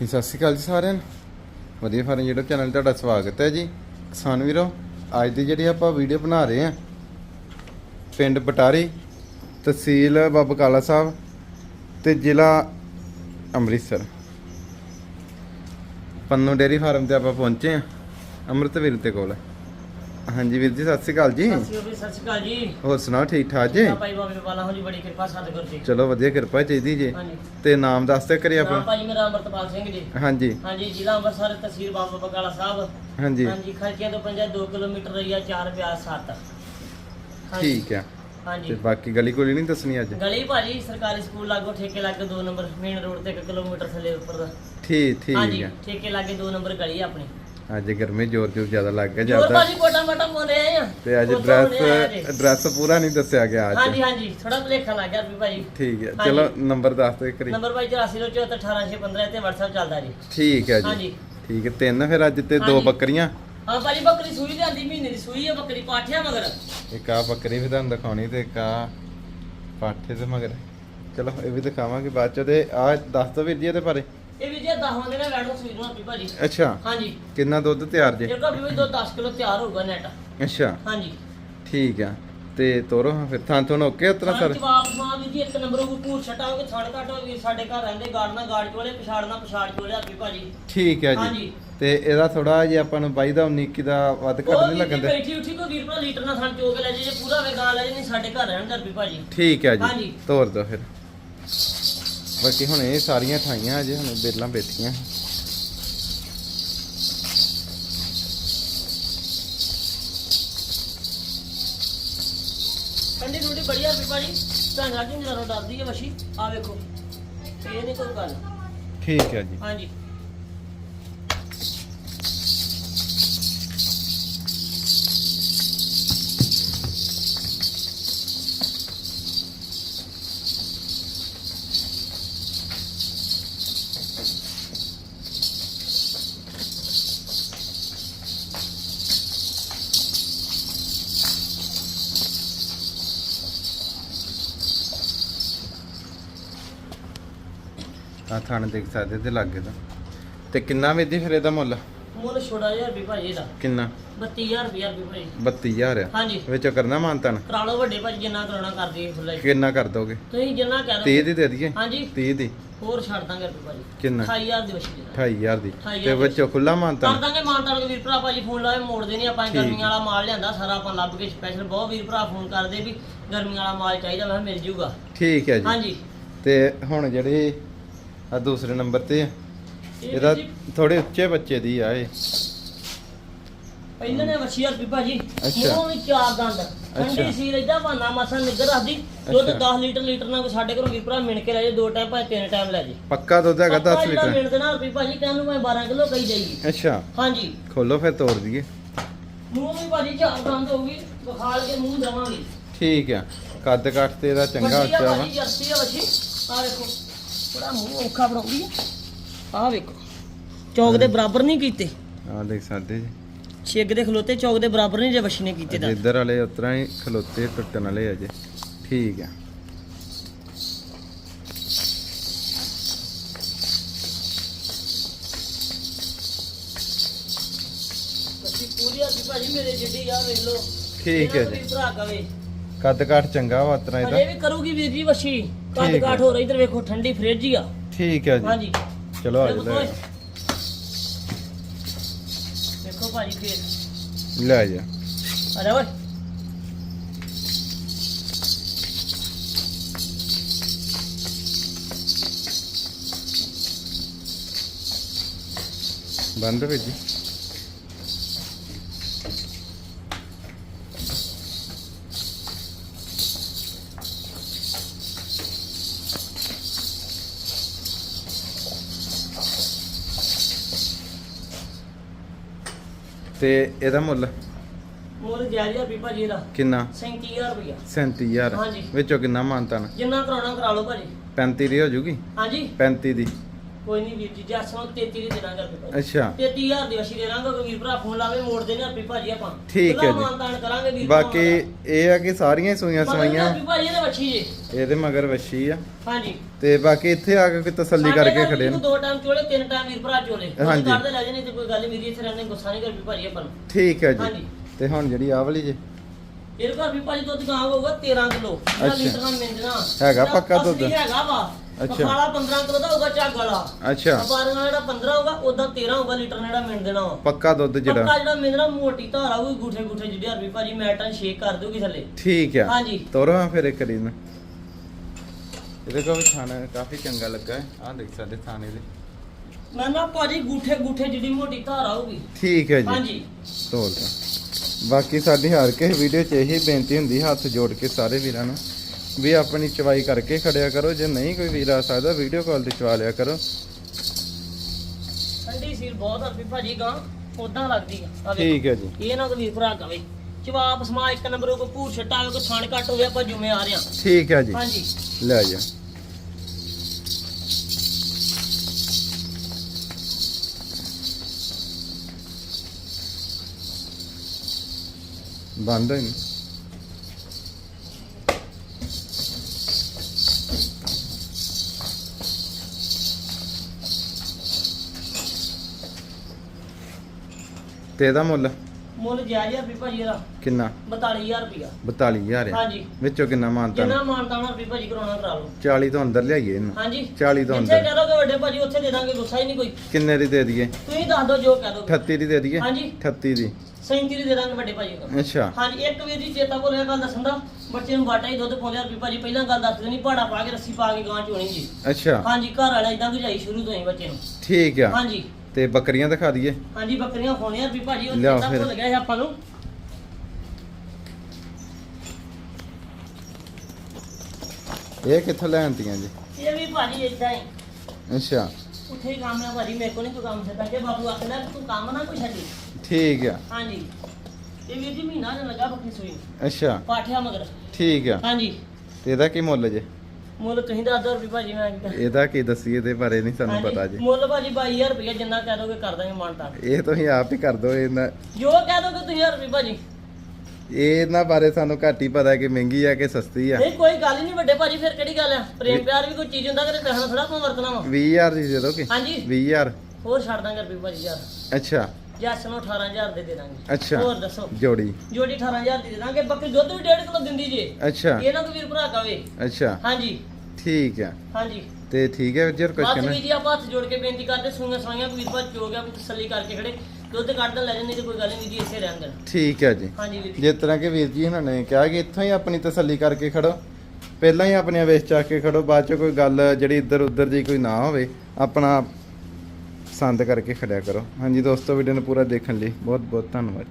ਜੀ, ਸਤਿ ਸ਼੍ਰੀ ਅਕਾਲ ਜੀ ਸਾਰਿਆਂ ਨੂੰ। ਵਧੀਆ ਫਾਰਮ YouTube ਚੈਨਲ ਤੁਹਾਡਾ ਸਵਾਗਤ ਹੈ ਜੀ। ਕਿਸਾਨ ਵੀਰੋ, ਅੱਜ ਦੀ ਜਿਹੜੀ ਆਪਾਂ ਵੀਡੀਓ ਬਣਾ ਰਹੇ ਹਾਂ, ਪਿੰਡ ਬਟਾਰੀ, ਤਹਿਸੀਲ ਬਾਬਾ ਕਾਲਾ ਸਾਹਿਬ ਤੇ ਜ਼ਿਲ੍ਹਾ ਅੰਮ੍ਰਿਤਸਰ। ਪੰਨੂ ਡੇਰੀ ਫਾਰਮ ਤੇ ਆਪਾਂ ਪਹੁੰਚੇ ਹਾਂ ਅੰਮ੍ਰਿਤਵੀਰ ਦੇ ਕੋਲ। ਹਾਂਜੀ ਵੀਰ ਜੀ ਸਤਿ ਸ਼੍ਰੀ ਅਕਾਲ ਜੀ। ਸਤਿ ਸ਼੍ਰੀ ਅਕਾਲ ਸਤਿ ਸ਼੍ਰੀ ਅਕਾਲ ਜੀ। ਹੋਰ ਸੁਣਾਓ ਠੀਕ ਠਾਕ ਜੀ? ਭਾਈ ਬਾਬੇ ਵਾਲਾ ਹੋ ਜੀ ਬੜੀ ਕਿਰਪਾ ਸਤਿਗੁਰ ਜੀ। ਚਲੋ ਵਧੀਆ ਕਿਰਪਾ ਚਾਹੀਦੀ ਜੀ। ਤੇ ਨਾਮ ਦੱਸ ਤੇ ਕਰੀ ਆਪਣਾ। ਭਾਜੀ ਮੇਰਾ ਅਮਰਤਪਾਲ ਸਿੰਘ ਜੀ। ਹਾਂਜੀ। ਹਾਂਜੀ ਜ਼ਿਲ੍ਹਾ ਅੰਮ੍ਰਿਤਸਰ ਤਹਿਸੀਲ ਬਾਬਾ ਬਕਾਲਾ ਸਾਹਿਬ। ਹਾਂਜੀ। ਹਾਂਜੀ ਖਰਚਿਆਂ ਤੋਂ ਪੰਜਾ 2 ਕਿਲੋਮੀਟਰ ਰਹੀਆ 4 ਬਿਆਸ 7 ਠੀਕ ਹੈ ਤੇ ਹਾਂਜੀ ਬਾਕੀ ਗਲੀ ਕੋਲੀ ਨਹੀਂ ਦੱਸਣੀ ਅੱਜ? ਗਲੀ ਭਾਜੀ ਸਰਕਾਰੀ ਸਕੂਲ ਲਾਗੋ ਠੇਕੇ ਲਾਗੇ 2 ਨੰਬਰ ਮੇਨ ਰੋਡ ਤੇ 1 ਕਿਲੋਮੀਟਰ ਥੱਲੇ ਉੱਪਰ ਦਾ। ਠੀਕ ਠੀਕ ਹਾਂਜੀ ਠੇਕੇ ਲਾਗੇ 2 ਨੰਬਰ ਗਲੀ ਆਪਣੀ। ਅੱਜ ਗਰਮੀ ਜ਼ੋਰ ਜ਼ੋਰ ਜ਼ਿਆਦਾ ਲੱਗ ਗਿਆ ਹੋਰ ਜ਼ਿਆਦਾ। ਭਾਜੀ ਕੋਟਾ ਮਟਾ ਆਏ ਆ। ਤੇ ਅੱਜ ਡਰੈਸ। ਡਰੈਸ ਪੂਰਾ ਨਹੀਂ ਦੱਸਿਆ ਗਿਆ ਅੱਜ। ਹਾਂਜੀ ਹਾਂਜੀ ਥੋੜਾ ਭਲੇਖਾ ਲੱਗ ਗਿਆ ਵੀ ਭਾਜੀ ਠੀਕ ਹੈ। ਚਲੋ ਨੰਬਰ ਦੱਸ ਦੇ ਕਰੀ ਨੰਬਰ ਭਾਈ 8404181615 ਤੇ WhatsApp ਚੱਲਦਾ ਜੀ। ਠੀਕ ਹੈ ਜੀ। ਹਾਂਜੀ। ਠੀਕ ਹੈ ਤਿੰਨ ਫਿਰ ਅੱਜ ਤੇ ਦੋ। ਬੱਕਰੀਆਂ। ਹਾਂ ਭਾਜੀ ਬੱਕਰੀ ਸੂਈ ਜਾਂਦੀ ਮਹੀਨੇ ਦੀ ਸੂਈ ਆ ਬੱਕਰੀ ਪਾਠਿਆ ਮਗਰ। ਇੱਕ ਆ ਬੱਕਰੀ ਵੀ ਤੁਹਾਨੂੰ ਦਿਖਾਉਣੀ ਤੇ ਇੱਕ ਆ ਪਾਠੇ ਤੇ ਮਗਰ। ਚਲੋ ਇਹ ਵੀ ਦਿਖਾਵਾਂਗੇ ਬਾਅਦ ਚ ਤੇ ਆ ਦੱਸ ਦੋ ਵੀਰ ਜੀ ਇਹਦੇ ਬਾਰੇ। ਇਹ ਵੀ ਜੇ 10 ਦਿਨਾਂ ਵੈਟ ਨੂੰ ਸੂਈ ਨੂੰ ਆਪੀ ਭਾਜੀ। ਅੱਛਾ। ਹਾਂਜੀ। ਕਿੰਨਾ ਦੁੱਧ ਤਿਆਰ ਜੇ? ਕਾ ਵੀ ਦੋ 10 ਕਿਲੋ ਤਿਆਰ ਹੋਊਗਾ ਨੈਟ ਅੱਛਾ। ਹਾਂਜੀ। ਠੀਕ ਆ। ਤੇ ਤੋਰੋ ਹਾਂ ਫਿਰ। ਥਾਂ ਤੋਂ ਓਕੇ ਉਤਰਾ ਸਰ? ਜਵਾਬ ਮਾਂ ਵੀ ਜੀ ਇੱਕ ਨੰਬਰ ਉਹ ਪੂਰ ਛਟਾ ਹੋਵੇ ਥਣ ਘੱਟ ਹੋਵੇ ਸਾਡੇ ਘਰ ਰਹਿੰਦੇ ਗਾੜਨਾ ਗਾੜ ਚੋਲੇ ਪਛਾੜਨਾ ਪਛਾੜ ਚੋਲੇ ਆਪੀ ਭਾਜੀ। ਠੀਕ ਹੈ ਜੀ। ਹਾਂਜੀ। ਤੇ ਇਹਦਾ ਥੋੜਾ ਜਿਹਾ ਆਪਾਂ ਨੂੰ ਬਾਈ ਦਾ 19 ਦਾ ਵੱਧ ਘੱਟ ਨਹੀਂ ਲੱਗਣ ਜੀ ਦੇ? ਬੈਠੀ ਉੱਠੀ ਕੋ ਵੀਰ ਭਰਾ ਲੀਟਰ ਨਾਲ ਥਣ ਚੋ ਕੇ ਲੈ ਜੇ ਜੇ ਪੂਰਾ ਵੇ ਗਾਲ ਲੈ ਜੇ ਨਹੀਂ ਸਾਡੇ ਘਰ ਰਹਿਣ ਵੀ ਭਾਜੀ। ਠੀਕ ਹੈ ਜੀ। ਹਾਂਜੀ। ਤੋਰ ਦੋ ਫਿਰ। ਬਾਕੀ ਹੁਣ ਇਹ ਸਾਰੀਆਂ ਠਾਈਆਂ ਅਜੇ ਹੁਣ ਬੇਲਾਂ ਬੈਠੀਆਂ। ਠੰਡੀ ਰੋਟੀ ਬੜੀਆ ਵੀ ਭਾਜੀ ਤਾਂ ਜੀ ਜਰਾ ਡਰਦੀ ਹੈ ਵਸ਼ੀ। ਆ ਵੇਖੋ ਇਹ ਨਹੀਂ ਕੋਈ ਗੱਲ। ਠੀਕ ਹੈ ਜੀ। ਹਾਂਜੀ। ਆ ਥਾਣ ਦੇਖ ਸਕਦੇ ਤੇ ਲੱਗੇ ਤਾਂ ਤੇ ਕਿੰਨਾ ਵੇਦੀ ਫਿਰ ਇਹਦਾ ਮੁੱਲ? ਮੁੱਲ ਛੋੜਾ ਜਿਹਾ ਵੀ ਭਾਜੀ ਦਾ ਕਿੰਨਾ? 32000 ਰੁਪਇਆ ਵੀ ਭਾਜੀ। 32000 ਆ? ਹਾਂਜੀ। ਵਿੱਚੋਂ ਕਰਨਾ ਮਾਨਤਨ ਕਰਾ ਲਓ ਵੱਡੇ ਭਾਜੀ ਜਿੰਨਾ ਕਰਾਉਣਾ ਕਰ ਦਈਏ ਹੀ ਕਿੰਨਾ ਕਰ ਦੋਗੇ? ਤੁਸੀਂ ਜਿੰਨਾ ਕਹਿ 30 ਦੋ ਦੀ ਦੇ ਦਈਏ? ਹਾਂਜੀ। 30 ਦੀ? ਹੋਰ ਛੱਡ ਦਾਂਗੇ ਵੀ ਭਾਜੀ। ਕਿੰਨਾ? 28000 ਦੀ ਵਸ਼ੀ ਦੇ 28000 ਦੀ। 28,000 ਤੇ ਵਿੱਚੋਂ ਖੁੱਲਾ ਕਰ ਮਾਨਤਨ ਦਾਂਗੇ ਮਾਨਤਾਨ ਦੇ ਵੀਰ ਭਰਾ ਭਾਜੀ ਫੋਨ ਲਾਏ ਮੋੜਦੇ ਨਹੀਂ ਆਪਾਂ। ਗਰਮੀਆਂ ਵਾਲਾ ਮਾਲ ਲਿਆਂਦਾ ਸਾਰਾ ਆਪਾਂ ਲੱਭ ਕੇ ਸਪੈਸ਼ਲ ਬਹੁਤ ਵੀਰ ਭਰਾ ਫੋਨ ਕਰਦੇ ਵੀ ਗਰਮੀਆਂ ਵਾਲਾ ਮਾਲ ਚਾਹੀਦਾ ਮੈਂ ਕਿਹਾ ਮਿਲ ਜੂਗਾ। ਠੀਕ ਹੈ ਜੀ। ਹਾਂਜੀ। ਤੇ ਹੁਣ ਜਿਹੜੇ ਆ ਦੂਸਰੇ ਨੰਬਰ ਤੇ ਆ, ਇਹ ਇਹਦਾ ਜੀ ਥੋੜੇ ਉੱਚੇ ਬੱਚੇ ਦੀ ਆ ਇਹ। ਪਹਿਲਾਂ ਨੇ ਵੀ ਭਾਜੀ। ਅੱਛਾ। ਮੂੰਹ ਵਿੱਚ ਚਾਰ ਦੰਦ। ਠੰਡੀ ਸੀ ਇਦਾਂ ਬਹਾਨਾ ਮਾਸਾ ਨਿੱਗਰ ਰੱਖਦੀ। ਦੁੱਧ ਅੱਛਾ। 10 ਲੀਟਰ ਲੀਟਰ ਨਾਲ ਸਾਡੇ ਘਰੋਂ ਵੀਰ ਭਰਾ ਮਿਣ ਕੇ ਲੈ ਜੇ ਦੋ ਟਾਈਮ ਭਾਵੇਂ ਤਿੰਨ ਟਾਈਮ ਲੈ ਜੇ ਪੱਕਾ ਦੁੱਧ ਹੈਗਾ 10 ਆਪਾਂ ਜਿਹੜਾ ਲੀਟਰ। ਮਿਣ ਦੇਣਾ ਰੁਪਏ ਭਾਜੀ ਕਹਿੰਨੂੰ ਮੈਂ 12 ਕਿਲੋ ਕਹੀ ਜਾਈਗੀ ਅੱਛਾ। ਹਾਂਜੀ। ਖੋਲੋ ਫਿਰ ਤੋੜ ਦਈਏ। ਮੂੰਹ ਵੀ ਭਾਜੀ ਚਾਰ ਦੰਦ ਹੋਊਗੀ ਬਖਾਲ ਕੇ ਮੂੰਹ ਦਵਾਂਗੇ। ਠੀਕ ਆ। ਕੱਦ ਕੱਟ ਤੇ ਇਹਦਾ ਚੰਗਾ ਉੱਚਾ ਵਾ। ਜਰਸੀ ਆ ਵੇਖੋ। ਥੋੜਾ ਮੂੰਹ ਔਖਾ ਬਣਾਉਂਦੀ ਆ। ਆ ਵੇਖੋ ਚੌਕ ਦੇ ਬਰਾਬਰ ਨਹੀਂ ਕੀਤੇ। ਆ ਦੇਖ ਸਕਦੇ ਜੀ। ਛਿੱਗ ਦੇ ਖਲੋਤੇ ਚੌਕ ਦੇ ਬਰਾਬਰ ਨਹੀਂ ਜੇ ਵੱਛੀ ਨੇ ਕੀਤੇ ਅਜੇ ਦਾ ਇੱਧਰ ਵਾਲੇ ਉਤਰਾ ਹੀ ਖਲੋਤੇ ਟੁੱਟਣ ਵਾਲੇ ਅਜੇ ਠੀਕ ਆ। ਪੂਰੀ ਆ ਭਾਜੀ ਮੇਰੇ ਜਿੱਡੀ ਆ ਵੇਖ ਲੋ ਠੀਕ ਹੈ ਜੀ। ਭਰਾ ਕਵੇ। ਕੱਦ ਕੱਟ ਚੰਗਾ ਵਾ ਇਹਦਾ। ਵੀ ਕਰੂਗੀ ਵੀਰ ਜੀ ਵੱਛੀ। ਕੱਦ ਠੀਕ ਕਾਠ ਹੈ। ਹੋ ਰਹੀ ਇਧਰ ਵੇਖੋ ਠੰਡੀ ਫ੍ਰਿਜ ਹੀ ਆ। ਠੀਕ ਹੈ ਜੀ। ਹਾਂਜੀ। ਚਲੋ ਆ ਜਾ ਓਏ। ਵੇਖੋ ਭਾਜੀ ਫੇਰ। ਲੈ ਜਾ। ਆ ਜਾ ਓਏ। ਬੰਦ ਵਿੱਚ ਜੀ। ਤੇ ਇਹਦਾ ਮੁੱਲ? ਮੋਲ ਜਾਇਜ਼ ਆ ਵੀ ਭਾਜੀ ਇਹਦਾ। ਕਿੰਨਾ? 37000 ਰੁਪਇਆ 37000 ਹਾਂਜੀ। ਵਿੱਚੋਂ ਕਿੰਨਾ ਮਾਨਤਾ ਨਾ ਜਿੰਨਾ ਕਰਾਉਣਾ ਕਰਾ ਲਓ ਭਾਜੀ 35 ਦੀ ਹੋ ਜੂਗੀ? ਹਾਂਜੀ। 35 ਦੀ। ਕੋਈ ਨਹੀਂ ਵੀਰ ਜੀ ਜੱਸ ਨੂੰ 33 ਦੀ ਦੇ ਦਾਂਗੇ ਰੁਪਏ ਭਾਜੀ ਅੱਛਾ। 33000 ਦੀ ਅਸੀਂ ਦੇ ਦਾਂਗੇ ਕੋਈ ਵੀਰ ਭਰਾ ਫੋਨ ਲਾਵੇ ਮੋੜ ਦੇਣੇ ਰੁਪਏ ਭਾਜੀ ਆਪਾਂ। ਠੀਕ ਹੈ ਜੀ। ਕਰਾਂਗੇ ਵੀਰ ਬਾਕੀ ਇਹ ਆ ਕਿ ਸਾਰੀਆਂ ਹੀ ਸੂਈਆਂ ਸਵਾਈਆਂ। ਰੁਪਏ ਭਾਜੀ ਇਹਦੇ ਵੱਛੀ ਜੀ। ਇਹਦੇ ਮਗਰ ਵੱਛੀ ਆ। ਹਾਂਜੀ। ਤੇ ਬਾਕੀ ਇੱਥੇ ਆ ਕੇ ਕੋਈ ਤਸੱਲੀ ਕਰਕੇ ਖੜੇ ਨੇ। ਦੋ ਟਾਈਮ ਚੋਲੇ ਤਿੰਨ ਟਾਈਮ ਵੀਰ ਭਰਾ ਚੋਲੇ। ਹਾਂਜੀ। ਕਰਦੇ ਲੈ ਜਾਣੇ ਤੇ ਕੋਈ ਗੱਲ ਜੀ ਇੱਥੇ ਰਹਿੰਦੇ ਗੁੱਸਾ ਨਹੀਂ ਕਰ ਵੀ ਭਾਜੀ ਆਪਾਂ ਠੀਕ ਹੈ ਜੀ। ਹਾਂਜੀ। ਤੇ ਹੁਣ ਜਿਹੜੀ ਆਹ ਵਾਲੀ ਜੇ? ਇਹਦੇ ਘਰ ਵੀ ਭਾਜੀ ਦੁੱਧ ਗਾਂ ਹੋਊਗਾ 13 ਕਿਲੋ। ਅੱਛਾ। ਹੈਗਾ ਪੱਕਾ ਦੁੱਧ? ਹੈਗਾ ਵਾ। ਅੱਛਾ। ਪਖਾਲਾ 15 ਕਿਲੋ ਦਾ ਹੋਊਗਾ ਝੱਗ ਵਾਲਾ ਅੱਛਾ। ਬਾਰਾਂ ਨਾਲ ਜਿਹੜਾ 15 ਹੋਊਗਾ ਉਦਾਂ 13 ਹੋਊਗਾ ਲੀਟਰ ਨਾਲ ਜਿਹੜਾ ਮਿਲ ਦੇਣਾ ਵਾ। ਪੱਕਾ ਦੁੱਧ ਜਿਹੜਾ। ਪੱਕਾ ਜਿਹੜਾ ਮਿਲਣਾ ਮੋਟੀ ਧਾਰ ਆਊਗੀ ਗੂਠੇ ਗੂਠੇ ਜਿਹੜੇ ਹਰਵੀ ਭਾਜੀ ਮੈਟਾਂ ਸ਼ੇਕ ਕਰ ਦੂਗੀ ਥੱਲੇ। ਠੀਕ ਆ। ਹਾਂਜੀ। ਤੋਰੋ ਹਾਂ ਫਿਰ ਇੱਕ ਵਾਰੀ ਨਾ ਇਹਦੇ ਕੋਲ ਵੀ ਥਾਣਾ ਕਾਫੀ ਚੰਗਾ ਲੱਗਾ ਹੈ। ਆਹ ਦੇਖ ਸਾਡੇ ਥਾਣੇ ਦੇ। ਮੈਂ ਨਾ ਭਾਜੀ ਗੂਠੇ ਗੂਠੇ ਜਿਹੜੀ ਮੋਟੀ ਧਾਰ ਆਊਗੀ। ਠੀਕ ਹੈ ਜੀ। ਹਾਂਜੀ। ਤੋਰ ਦਾ ਬਾਕੀ ਸਾਡੀ ਹਰ ਕਿਸੇ ਵੀਡੀਓ 'ਚ ਇਹੀ ਬੇਨਤੀ ਹੁੰਦੀ ਹੱਥ ਜੋੜ ਕੇ ਸਾਰੇ ਵੀਰਾਂ ਨੂੰ। ਵੀ ਆਪਣੀ ਚਵਾਈ ਕਰਕੇ ਖੜਿਆ ਕਰੋ। ਜੇ ਨਹੀਂ ਕੋਈ ਵੀਰ ਆ ਸਕਦਾ ਵੀਡੀਓ ਕਾਲ ਤੇ ਚਵਾ ਲਿਆ ਕਰੋ। ਠੰਡੀ ਸੀਲ ਬਹੁਤ ਹਰਵੀ ਭਾਜੀ ਗਾਂ ਉਦਾਂ ਲੱਗਦੀ ਆ। ਠੀਕ ਹੈ ਜੀ। ਇਹ ਨਾ ਕੋਈ ਵੀਰ ਭਰਾ ਕਵੇ। ਜਵਾਬ ਸਮਾ ਇੱਕ ਨੰਬਰ ਕੋ ਭੂਰ ਛੱਟਾ ਕੋ ਥਣ ਘੱਟ ਹੋਵੇ ਆਪਾਂ ਜੁਮੇ ਆ ਰਹੇ ਹਾਂ। ਠੀਕ ਹੈ ਜੀ। ਹਾਂਜੀ। ਲੈ ਜਾ। ਬੰਦ ਹੈ ਤੇ ਇਹਦਾ ਮੁੱਲ? ਮੁੱਲ ਜਾਇਜ਼ ਵੀ ਭਾਜੀ ਇਹਦਾ। ਕਿੰਨਾ? 42000 ਰੁਪਇਆ। 42000 ਹੈ ਹਾਂਜੀ। ਵਿੱਚੋਂ ਕਿੰਨਾ ਮਾਨਤਾ ਜਿੰਨਾ ਮਾਨਤਾਣਾ ਵੀ ਭਾਜੀ ਕਰਾਉਣਾ ਕਰਾ ਲਓ। 40 ਤੋਂ ਅੰਦਰ ਲਿਆਈਏ ਇਹਨੂੰ। ਹਾਂਜੀ। 40 ਤੋਂ ਜਿੱਥੇ ਅੰਦਰ। ਕਹਿ ਦੋਗੇ ਵੱਡੇ ਭਾਜੀ ਉੱਥੇ ਦੇ ਦਾਂਗੇ ਗੁੱਸਾ ਹੀ ਨਹੀਂ ਕੋਈ। ਕਿੰਨੇ ਦੀ ਦੇ ਦਈਏ? ਤੁਸੀਂ ਦੱਸ ਦਿਓ ਜੋ ਕਹਿ ਦੋਗੇ। 38 ਦੀ ਦੇ ਦਈਏ? ਹਾਂਜੀ। 38 ਦੀ। 37 ਦੀ ਦਾਂਗੇ ਵੱਡੇ ਭਾਜੀ ਅੱਛਾ। ਹਾਂਜੀ ਇੱਕ ਵੀਰ ਜੀ ਚੇਤਾ ਭੁੱਲਿਆ ਗੱਲ ਦੱਸਣ ਦਾ। ਬੱਚੇ ਨੂੰ ਬਾਟਾ ਹੀ ਦੁੱਧ ਪਾਉਂਦੇ ਆ ਵੀ ਭਾਜੀ। ਪਹਿਲਾਂ ਗੱਲ ਦੱਸ ਦੇਣੀ ਪਾੜਾ ਪਾ ਕੇ ਰੱਸੀ ਪਾ ਕੇ ਗਾਂ ਚੋਣੀ ਜੀ। ਅੱਛਾ। ਹਾਂਜੀ ਘਰ ਵਾਲਾ ਇਦਾਂ ਗੁਜਾਈ ਸ਼ੁਰੂ ਤੋਂ ਹੀ ਬੱਚੇ ਨੂੰ। ਠੀਕ ਆ। ਹਾਂਜੀ। ਤੇ ਬੱਕਰੀਆਂ ਦਿਖਾ ਦਈਏ। ਹਾਂਜੀ ਬੱਕਰੀਆਂ ਹੋਣੀਆਂ ਵੀ ਭਾਜੀ ਉਹ ਲਿਆਓ ਫਿਰ। ਭੁੱਲ ਗਿਆ ਸੀ ਆਪਾਂ ਨੂੰ। ਇਹ ਕਿੱਥੋਂ ਲੈਣਤੀਆਂ ਜੀ? ਇਹ ਵੀ ਭਾਜੀ ਇਦਾਂ ਹੀ। ਅੱਛਾ। ਉੱਥੇ ਹੀ ਕੰਮ ਹੈ ਭਾਜੀ ਮੇਰੇ ਕੋਲ ਨਹੀਂ ਕੋਈ ਕੰਮ ਸਿੱਧਾ। ਕਿ ਬਾਬੂ ਆਖਦਾ ਤੂੰ ਕੰਮ ਨਾ ਕੋਈ ਛੱਡੀ। ਠੀਕ ਆ। ਹਾਂਜੀ। ਇਹ ਵੀਰ ਜੀ ਮਹੀਨਾ ਲੱਗਾ ਬੱਕਰੀ ਸੂਈ ਨੂੰ। ਅੱਛਾ। ਪਾਠਿਆ ਮਗਰ। ਠੀਕ ਆ। ਹਾਂਜੀ। ਤੇ ਇਹਦਾ ਕੀ ਮੁੱਲ ਜੇ? ਮੁੱਲ ਤੁਸੀਂ ਦੱਸ ਦਿਓ ਰੁਪਏ ਭਾਜੀ ਮੈਂ। ਕਰਾਂ। ਇਹਦਾ ਕੀ ਦੱਸੀਏ ਇਹਦੇ ਬਾਰੇ ਨਹੀਂ ਸਾਨੂੰ ਪਤਾ ਜੀ। ਮੁੱਲ ਭਾਜੀ 22000 ਰੁਪਏ ਜਿੰਨਾ ਕਹਿ ਦੋਗੇ ਕਰ ਦਾਂਗੇ ਮਾਨਤਾ। ਇਹ ਤੁਸੀਂ ਆਪ ਹੀ ਕਰ ਦਿਓ ਇਹਨਾਂ ਜੋ ਕਹਿ ਦੋਗੇ ਤੁਸੀਂ ਰੁਪਏ ਭਾਜੀ। ਇਹਨਾਂ ਬਾਰੇ ਸਾਨੂੰ ਘੱਟ ਹੀ ਪਤਾ ਕਿ ਮਹਿੰਗੀ ਆ ਕਿ ਸਸਤੀ ਆ। ਨਹੀਂ ਕੋਈ ਗੱਲ ਨਹੀਂ ਵੱਡੇ ਭਾਜੀ ਫਿਰ ਕਿਹੜੀ ਗੱਲ ਆ? ਪ੍ਰੇਮ ਪਿਆਰ ਵੀ ਕੋਈ ਚੀਜ਼ ਹੁੰਦਾ ਕਿ ਪੈਸਾ ਥੋੜਾ ਆਪਾਂ ਵਰਤਣਾ ਵਾ। 20000 ਦੀ ਦੇ ਦੋਗੇ? ਹਾਂਜੀ। 20000 ਹੋਰ ਛੱਡ ਦਾਂਗੇ ਰੁਪਏ ਭਾਜੀ ਯਾਰ ਅੱਛਾ। ਜੱਸ ਨੂੰ 18000 ਦੇ ਦੇ ਦਾਂਗੇ ਅੱਛਾ ਹੋਰ ਦੱਸੋ। ਜੋੜੀ। ਜੋੜੀ 18000 ਦੀ ਦੇ ਦਾਂਗੇ ਬੱਕਰੀ ਦੁੱਧ ਵੀ 1.5 ਕਿਲੋ ਦਿੰਦੀ ਜੇ। ਅੱਛਾ। ਇਹ ਨਾ ਕੋਈ ਵੀਰ ਭਰਾ ਕਵੇ। ਅੱਛਾ। ਹਾਂਜੀ। ਠੀਕ ਆ ਹਾਂਜੀ। ਤੇ ਠੀਕ ਹੈ ਜਰ ਬਸ ਕੁਐਸਚਨ ਵੀ ਜੀ ਆਪਾਂ ਹੱਥ ਜੋੜ ਕੇ ਬੇਨਤੀ ਕਰਦੇ ਸਵਾਈਆਂ ਕੋਈ ਵੀਰ ਭਰਾ ਚੋ ਗਿਆ ਕੋਈ ਤਸੱਲੀ ਕਰਕੇ ਖੜੇ। ਦੁੱਧ ਕੱਢ ਲੈ ਜਾਂਦੇ ਤੇ ਕੋਈ ਗੱਲ ਨਹੀਂ ਜੀ ਇਸੇ ਰਹਿਣ ਦੇਣ। ਠੀਕ ਹੈ ਜੀ। ਹਾਂਜੀ ਵੀਰ ਜੀ। ਜਿਸ ਤਰ੍ਹਾਂ ਕਿ ਵੀਰ ਜੀ ਇਹਨਾਂ ਨੇ ਕਿਹਾ ਕਿ ਇੱਥੋਂ ਹੀ ਆਪਣੀ ਤਸੱਲੀ ਕਰਕੇ ਖੜੋ। ਪਹਿਲਾਂ ਹੀ ਆਪਣੀਆਂ ਵੇਚ ਚੱਕ ਕੇ ਖੜੋ ਬਾਅਦ ਚ ਕੋਈ ਗੱਲ ਜਿਹੜੀ ਇੱਧਰ ਉੱਧਰ ਦੀ ਕੋਈ ਨਾ ਹੋਵੇ ਆਪਣਾ ਪਸੰਦ ਕਰਕੇ ਖੜਿਆ ਕਰੋ। ਹਾਂਜੀ ਦੋਸਤੋ ਵੀਡੀਓ ਨੂੰ ਪੂਰਾ ਦੇਖਣ ਲਈ ਬਹੁਤ ਬਹੁਤ ਧੰਨਵਾਦ।